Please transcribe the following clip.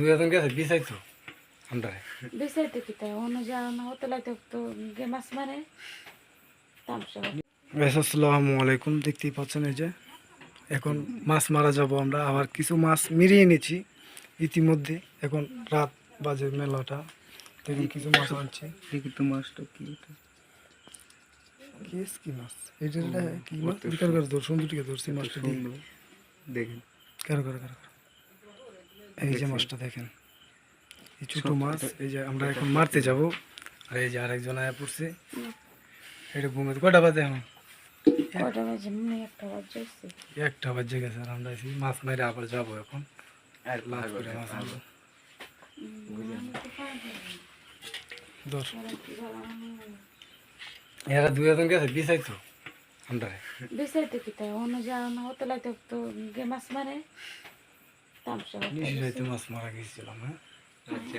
দুই গেছে আমরা কি তাই? অন্য না হতে তো গে মাছ মারে তামসা আসসালামু আলাইকুম। দেখতেই পাচ্ছেন এই যে এখন মাছ মারা যাব আমরা। আবার কিছু মাছ মিরিয়ে নিয়েছি ইতিমধ্যে। এখন রাত বাজে মেলাটা। দেখুন কিছু মাছ আনছে। দেখি তো মাছটা কি এটা? কেস কি মাছ? এটা এটা কি মাছ? বিকার করে ধরছি মাছটা দেখেন। কারও কারও কারও। এই যে মাছটা দেখেন। এই ছোট মাছ এই যে আমরা এখন মারতে যাব। আর এই যে আরেকজন আয়া পড়ছে। এটা ঘুমে কটা বাজে এখন? কয়টা বাজে? একটা বাজে একটা বাজে গেছে আর আমরা মাছ মেরে আবার যাব এখন। আর করে মাছ আনব দশ এরা দুই জন গেছে বিছাই তো আমরা বেসাইতে কি তাই? অন্য না হতে লাগতে তো মাছ মারে। তামসা মাছ মারা গেছিলাম হ্যাঁ? আচ্ছা।